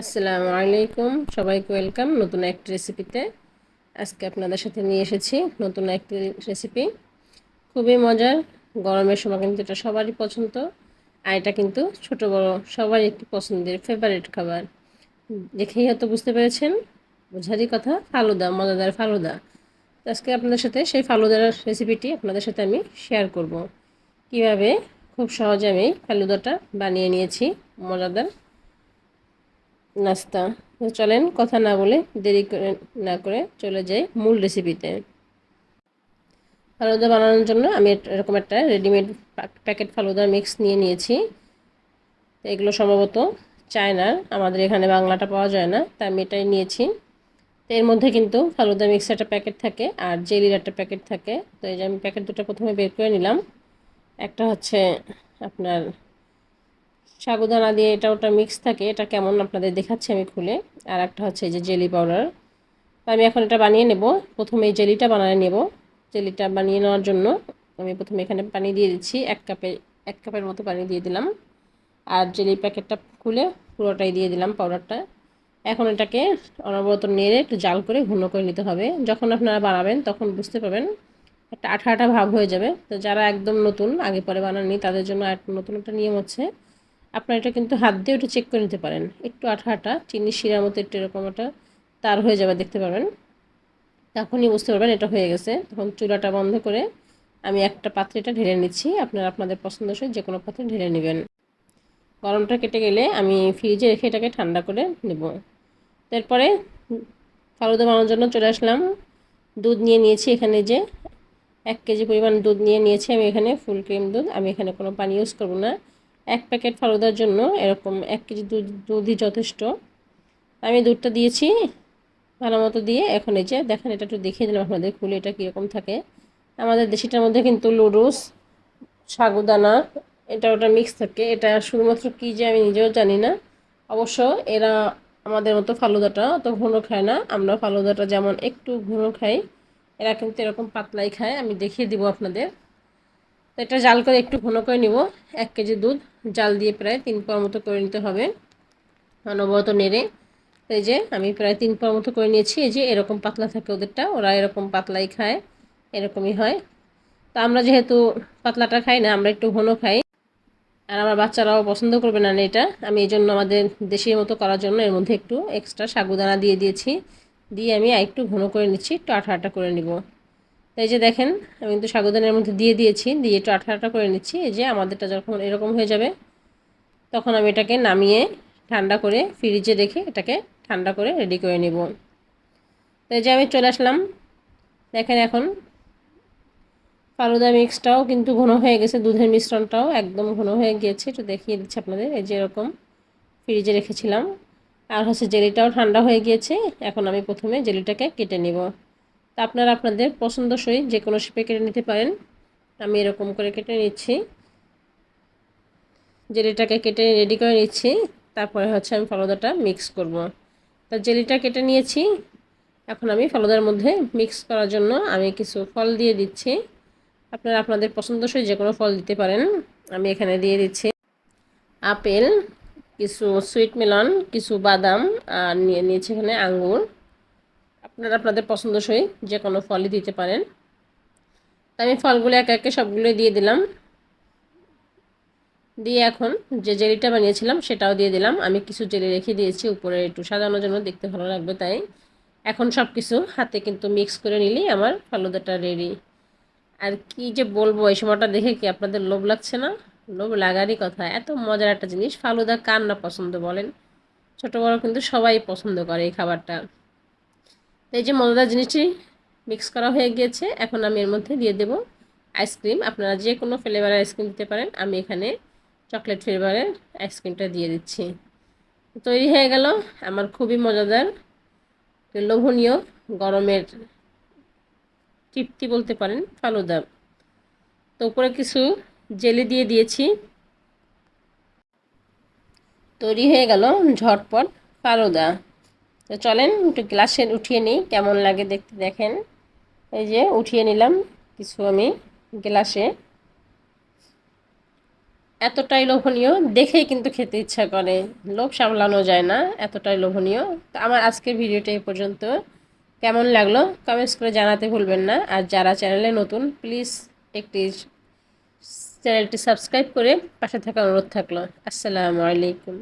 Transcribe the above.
আসসালামু আলাইকুম। সবাইকে ওয়েলকাম নতুন একটি রেসিপিতে। আজকে আপনাদের সাথে নিয়ে এসেছি নতুন একটি রেসিপি। খুবই মজার, গরমের সময় কিন্তু এটা সবারই পছন্দ। আর এটা কিন্তু ছোট বড় সবারই একটি পছন্দের ফেভারিট খাবার। দেখেই হয়তো বুঝতে পেরেছেন, বোঝারই কথা, ফালুদা, মজাদার ফালুদা। আজকে আপনাদের সাথে সেই ফালুদার রেসিপিটি আপনাদের সাথে আমি শেয়ার করব। কীভাবে? খুব সহজে আমি ফালুদাটা বানিয়ে নিয়েছি, মজাদার। নাস্তা। চলেন কথা না বলে দেরি করে, না করে চলে যাই মূল রেসিপিতে ফালুদা বানানোর জন্য আমি এরকম একটা রেডিমেড প্যাকেট ফালুদার মিক্স নিয়ে নিয়েছি। এগুলো সম্ভবত চায়নার আমাদের এখানে বাংলাটা পাওয়া যায় না তাই আমি এটাই নিয়েছি। তো এর মধ্যে কিন্তু ফালুদা মিক্স একটা প্যাকেট থাকে আর জেলির একটা প্যাকেট থাকে। তো এই যে আমি প্যাকেট দুটো প্রথমে বের করে নিলাম। একটা হচ্ছে আপনার সাগুদানা দিয়ে এটা ওটা মিক্স থাকে, এটা কেমন আপনাদের দেখাচ্ছি আমি খুলে। আর একটা হচ্ছে এই যে জেলি পাউডার আমি এখন এটা বানিয়ে নেব। প্রথমে এই জেলিটা বানিয়ে নেব। জেলিটা বানিয়ে নেওয়ার জন্য আমি প্রথমে এখানে পানি দিয়ে দিচ্ছি। এক কাপে, এক কাপের মতো পানি দিয়ে দিলাম। আর জেলি প্যাকেটটা খুলে পুরোটাই দিয়ে দিলাম পাউডারটা এখন এটাকে অনবরত নেড়ে একটু জাল করে ঘন করে নিতে হবে। যখন আপনারা বানাবেন তখন বুঝতে পারবেন একটা আঠা আঠা ভাব হয়ে যাবে। তো যারা একদম নতুন, আগে পরে বানাননি, তাদের জন্য নতুন একটা নিয়ম হচ্ছে আপনার এটা কিন্তু হাত দিয়ে ওটা চেক করে নিতে পারেন। একটু আঠা আঠা চিনি শিরার মতো একটু এরকম একটা তার হয়ে যাবে, দেখতে পাবেন তখনই বুঝতে পারবেন এটা হয়ে গেছে। তখন চুলাটা বন্ধ করে আমি একটা পাত্রেটা ঢেলে নিচ্ছি। আপনারা আপনাদের পছন্দসই যে কোনো পাত্রে ঢেলে নেবেন। গরমটা কেটে গেলে আমি ফ্রিজে রেখে এটাকে ঠান্ডা করে নেব। তারপরে ফালুদা বানানোর জন্য চলে আসলাম। দুধ নিয়ে নিয়েছি এখানে যে এক কেজি পরিমাণ দুধ নিয়ে নিয়েছি আমি এখানে ফুল ক্রিম দুধ। আমি এখানে কোনো পানি ইউজ করব না। এক প্যাকেট ফালুদার জন্য, এরকম এক কেজি দুধ, দুধই যথেষ্ট। আমি দুধটা দিয়েছি, ভালো মতো দিয়ে, এখন এই যে দেখেন, এটা একটু দেখিয়ে দিলাম আপনাদের, খুলে এটা কীরকম থাকে। আমাদের দেশিটার মধ্যে কিন্তু লুডুস সাগুদানা, এটা ওটা মিক্স থাকে। এটা শুধুমাত্র কী যে আমি নিজেও জানি না। অবশ্য এরা আমাদের মতো ফালুদাটা অত ঘন খায় না। আমরা ফালুদাটা যেমন একটু ঘন খাই, এরা কিন্তু এরকম পাতলাই খায়। আমি দেখিয়ে দিব আপনাদের। এটা জাল করে একটু ঘন করে নিব, এক কেজি দুধ। জাল দিয়ে প্রায় তিন পর মতো করে নিতে হবে। অনবরত নেড়ে, এই যে আমি প্রায় তিন পর মতো করে নিয়েছি। এই যে এরকম পাতলা থাকে ওদেরটা, ওরা এরকম পাতলাই খায়, এরকমই হয়। তো আমরা যেহেতু পাতলাটা খাই না, আমরা একটু ঘন খাই। আর আমার বাচ্চারাও পছন্দ করবে না এটা আমি এই জন্য আমাদের দেশের মতো করার জন্য এর মধ্যে একটু এক্সট্রা সাগুদানা দিয়ে দিয়েছি। দিয়ে আমি একটু ঘন করে নিচ্ছি, একটু আঠা আঠা করে নিব। এই যে দেখেন, আমি কিন্তু সাগুদানের মধ্যে দিয়ে দিয়েছি, দিয়ে একটু আঠা আঠা করে নিচ্ছি। এই যে আমাদেরটা যখন এরকম হয়ে যাবে, তখন আমি এটাকে নামিয়ে ঠান্ডা করে ফ্রিজে রেখে এটাকে ঠান্ডা করে রেডি করে নেব। তো এই যে আমি চলে আসলাম। দেখেন এখন ফালুদা মিক্সটাও কিন্তু ঘন হয়ে গেছে, দুধের মিশ্রণটাও একদম ঘন হয়ে গিয়েছে। একটু দেখিয়ে দিচ্ছি আপনাদের, এই যে এরকম ফ্রিজে রেখেছিলাম। আর হচ্ছে জেলিটাও ঠান্ডা হয়ে গিয়েছে, এখন আমি প্রথমে জেলিটাকে কেটে নেব। তা আপনারা আপনাদের পছন্দসই যে কোনো শেপে কেটে নিতে পারেন। আমি এরকম করে কেটে নিচ্ছি। জেলিটাকে কেটে রেডি করে নিচ্ছি। তারপরে হচ্ছে আমি ফলদাটা মিক্স করব। তা জেলিটা কেটে নিয়েছি। এখন আমি ফলদার মধ্যে মিক্স করার জন্য আমি কিছু ফল দিয়ে দিচ্ছি। আপনারা আপনাদের পছন্দসই যে কোনো ফল দিতে পারেন। আমি এখানে দিয়ে দিচ্ছি আপেল, কিছু সুইট মেলন কিছু বাদাম, আর নিয়ে নিয়েছি এখানে আঙ্গুর। আপনারা আপনাদের পছন্দসই যে কোনো ফলই দিতে পারেন। আমি ফলগুলো একে একে সবগুলোই দিয়ে দিলাম। দিয়ে এখন যে জেলিটা বানিয়েছিলাম সেটাও দিয়ে দিলাম। আমি কিছু জেলি রেখে দিয়েছি উপরে একটু সাজানোর জন্য দেখতে ভালো লাগবে তাই। এখন সব কিছু হাতে কিন্তু মিক্স করে নিলেই আমার ফালুদাটা রেডি। আর কি যে বলব, এই সময়টা দেখে কি আপনাদের লোভ লাগছে না? লোভ লাগারই কথা। এত মজার একটা জিনিস, ফালুদা কার না পছন্দ বলেন? ছোটো বড়ো কিন্তু সবাই পছন্দ করে এই খাবারটা। এই যে মজাদার জিনিসটি মিক্স করা হয়ে গিয়েছে, এখন আমি এর মধ্যে দিয়ে দেব আইসক্রিম আপনারা যে কোনো ফ্লেভারের আইসক্রিম দিতে পারেন। আমি এখানে চকলেট ফ্লেভারের আইসক্রিমটা দিয়ে দিচ্ছি। তৈরি হয়ে গেল আমার খুবই মজাদার, লোভনীয়, গরমের তৃপ্তি বলতে পারেন, ফালুদা। তো উপরে কিছু জেলি দিয়ে দিয়েছি। তৈরি হয়ে গেল ঝটপট ফালুদা। তো চলেন একটু গ্লাসে উঠিয়ে নিই, কেমন লাগে দেখতে দেখেন। এই যে উঠিয়ে নিলাম কিছু আমি গ্লাসে। এতটাই লোভনীয়, দেখেই কিন্তু খেতে ইচ্ছা করে, লোভ সামলানো যায় না, এতটাই লোভনীয়। তো আমার আজকের ভিডিওটা এই পর্যন্ত। কেমন লাগল কমেন্টস করে জানাতে ভুলবেন না। আর যারা চ্যানেলে নতুন, প্লিজ একটি চ্যানেলটি সাবস্ক্রাইব করে পাশে থাকা অনুরোধ থাকল। আসসালামু আলাইকুম।